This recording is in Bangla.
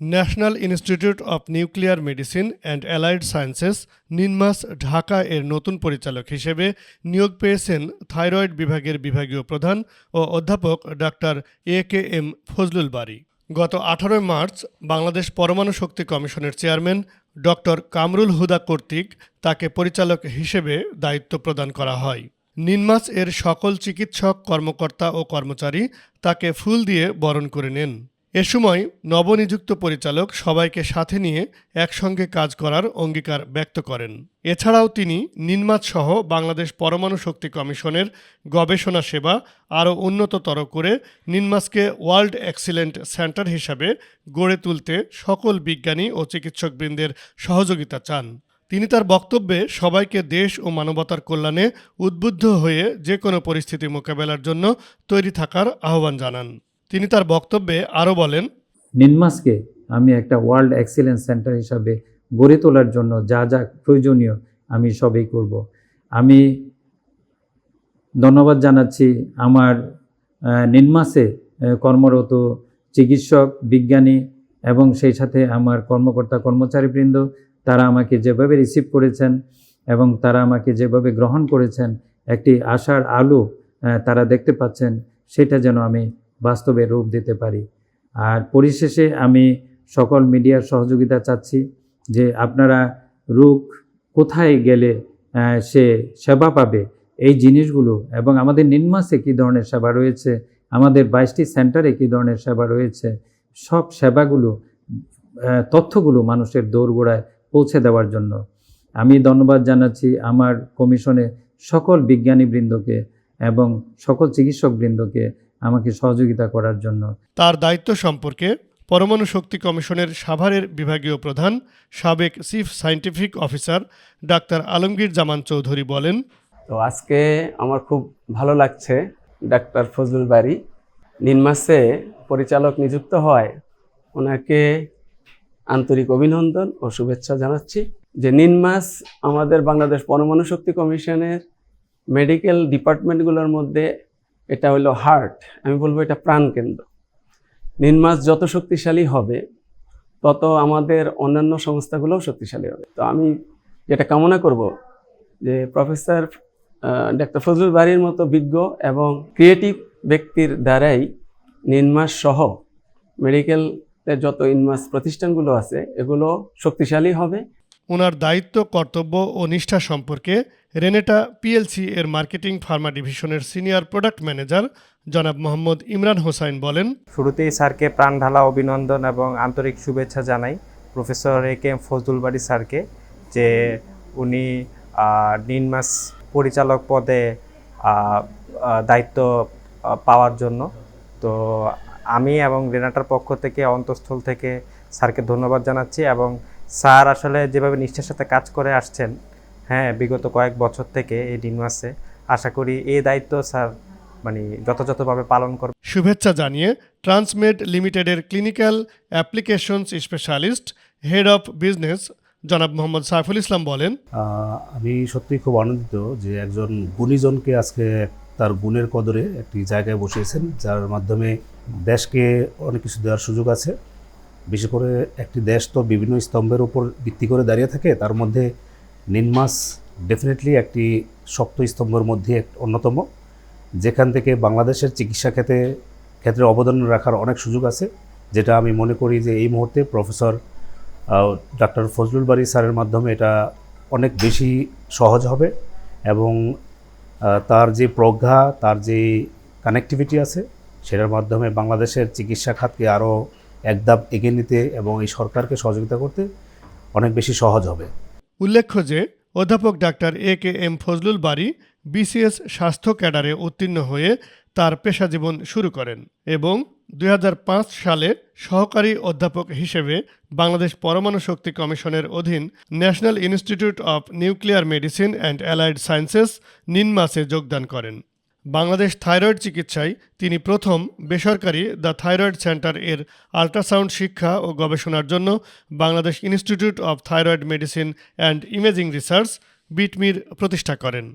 National institute of nuclear medicine and allied sciences, NINMAS, Dhaka এর নতুন পরিচালক হিসেবে নিয়োগ পেয়েছেন থাইরয়েড বিভাগের বিভাগীয় প্রধান ও অধ্যাপক doctor A K M Fazlul Bari. গত আঠারোই মার্চ বাংলাদেশ পরমাণু শক্তি কমিশনের চেয়ারম্যান ডক্টর কামরুল হুদা কর্তৃক তাকে পরিচালক হিসেবে দায়িত্ব প্রদান করা হয়। নিনমাস এর সকল চিকিৎসক, কর্মকর্তা ও কর্মচারী তাকে ফুল দিয়ে বরণ করে নেন। এ সময় নবনিযুক্ত পরিচালক সবাইকে সাথে নিয়ে একসঙ্গে কাজ করার অঙ্গীকার ব্যক্ত করেন। এছাড়াও তিনি নিনমাত সহ বাংলাদেশ পরমাণু শক্তি কমিশনের গবেষণা সেবা আরও উন্নততর করে নিনমাসকে ওয়ার্ল্ড এক্সিলেন্ট সেন্টার হিসাবে গড়ে তুলতে সকল বিজ্ঞানী ও চিকিৎসকবৃন্দের সহযোগিতা চান। তিনি তার বক্তব্যে সবাইকে দেশ ও মানবতার কল্যাণে উদ্বুদ্ধ হয়ে যে কোনো পরিস্থিতি মোকাবেলার জন্য তৈরি থাকার আহ্বান জানান। তিনি তার বক্তব্যে আরও বলেন, নিনমাসকে আমি একটা ওয়ার্ল্ড এক্সিলেন্স সেন্টার হিসাবে গড়ে তোলার জন্য যা যা প্রয়োজনীয় আমি সবই করব। আমি ধন্যবাদ জানাচ্ছি আমার নিনমাসে কর্মরত চিকিৎসক, বিজ্ঞানী এবং সেই সাথে আমার কর্মকর্তা, কর্মচারীবৃন্দ, তারা আমাকে যেভাবে রিসিভ করেছেন এবং তারা আমাকে যেভাবে গ্রহণ করেছেন, একটি আশার আলো তারা দেখতে পাচ্ছেন, সেটা যেন আমি বাস্তবে রূপ দিতে পারি। আর পরিশেষে আমি সকল মিডিয়ার সহযোগিতা চাচ্ছি যে আপনারা রোগ কোথায় গেলে সে সেবা পাবে, এই জিনিসগুলো এবং আমাদের নির্মাসে কী ধরনের সেবা রয়েছে, আমাদের বাইশটি সেন্টারে কী ধরনের সেবা রয়েছে, সব সেবাগুলো তথ্যগুলো মানুষের দৌড়গোড়ায় পৌঁছে দেওয়ার জন্য। আমি ধন্যবাদ জানাচ্ছি আমার কমিশনে সকল বিজ্ঞানীবৃন্দকে। এবং সকল চিকিৎসক চিকিৎসকবৃন্দকে আমাকে সহযোগিতা করার জন্য। তার দায়িত্ব সম্পর্কে পরমাণু শক্তি কমিশনের সাভারের বিভাগীয় প্রধান সাবেক chief scientific officer doctor Alamgir Zaman Chowdhury বলেন তো আজকে আমার খুব ভালো লাগছে ডাক্তার ফজলুল বাড়ি নিনমাসে পরিচালক নিযুক্ত হয় ওনাকে আন্তরিক অভিনন্দন ও শুভেচ্ছা জানাচ্ছি। যে নিনমাস আমাদের বাংলাদেশ পরমাণু শক্তি কমিশনের মেডিকেল ডিপার্টমেন্টগুলোর মধ্যে এটা হলো হার্ট, আমি বলব এটা প্রাণকেন্দ্র নিনমাস যত শক্তিশালী হবে, তত আমাদের অন্যান্য সংস্থাগুলোও শক্তিশালী হবে। তো আমি যেটা কামনা করব, যে প্রফেসর ডাক্তার ফজলুল বাড়ির মতো বিজ্ঞ এবং ক্রিয়েটিভ ব্যক্তির দ্বারাই নিনমাস সহ মেডিকেলের যত ইনমাস প্রতিষ্ঠানগুলো আছে, এগুলো শক্তিশালী হবে। ওনার দায়িত্ব কর্তব্য ও নিষ্ঠা সম্পর্কে রেনেটা পিএলসি এর মার্কেটিং ফার্মা ডিভিশনের সিনিয়র প্রোডাক্ট ম্যানেজার জনাব মোহাম্মদ ইমরান হোসাইন বলেন শুরুতেই স্যারকে প্রাণ ঢালা অভিনন্দন এবং আন্তরিক শুভেচ্ছা জানাই professor A K M Fazlul Bari স্যারকে যে উনি আহ, নিনমাস পরিচালক পদে দায়িত্ব পাওয়ার জন্য। তো আমি এবং রেনাটার পক্ষ থেকে অন্তঃস্থল থেকে স্যারকে ধন্যবাদ জানাচ্ছি এবং স্যার আসলে যেভাবে নিষ্ঠার সাথে কাজ করে আসছেন হ্যাঁ বিগত কয়েক বছর থেকে এই নিনমাসে আশা করি এই দায়িত্ব স্যার মানে যথাযথভাবে পালন করবে। শুভেচ্ছা জানিয়ে ট্রান্সমেড লিমিটেডের clinical applications specialist head of business জনাব মোহাম্মদ সাইফুল ইসলাম বলেন আমি সত্যিই খুব আনন্দিত যে একজন গুণীজনকে আজকে তার গুণের কদরে একটি জায়গায় বসিয়েছেন যার মাধ্যমে দেশকে অনেক কিছু দেওয়ার সুযোগ আছে। বিশেষ করে একটি দেশ তো বিভিন্ন স্তম্ভের উপর ভিত্তি করে দাঁড়িয়ে থাকে, তার মধ্যে নিনমাস ডেফিনেটলি একটি শক্ত স্তম্ভের মধ্যে অন্যতম, যেখান থেকে বাংলাদেশের চিকিৎসা ক্ষেত্রে ক্ষেত্রে অবদান রাখার অনেক সুযোগ আছে, যেটা আমি মনে করি যে এই মুহূর্তে প্রফেসর ডাক্তার ফজলুল বাড়ি স্যারের মাধ্যমে এটা অনেক বেশি সহজ হবে এবং তার যে প্রজ্ঞা, তার যে কানেক্টিভিটি আছে, সেটার মাধ্যমে বাংলাদেশের চিকিৎসা খাতকে আরও এক ধাপ এগিয়ে নিতে এবং এই সরকারকে সহযোগিতা করতে অনেক বেশি সহজ হবে। উল্লেখ্য যে, অধ্যাপক doctor A K M Fazlul Bari BCS স্বাস্থ্য ক্যাডারে উত্তীর্ণ হয়ে তার পেশাজীবন শুরু করেন এবং দুই সালে সহকারী অধ্যাপক হিসেবে বাংলাদেশ পরমাণু শক্তি কমিশনের অধীন national institute of nuclear medicine and allied sciences নিনমাসে যোগদান করেন। বাংলাদেশ থাইরয়েড চিকিৎসায় তিনি প্রথম বেসরকারি দ্য থাইরয়েড সেন্টার এর আল্ট্রাসাউন্ড শিক্ষা ও গবেষণার জন্য Bangladesh institute of thyroid medicine and imaging research, BITMIR, প্রতিষ্ঠা করেন।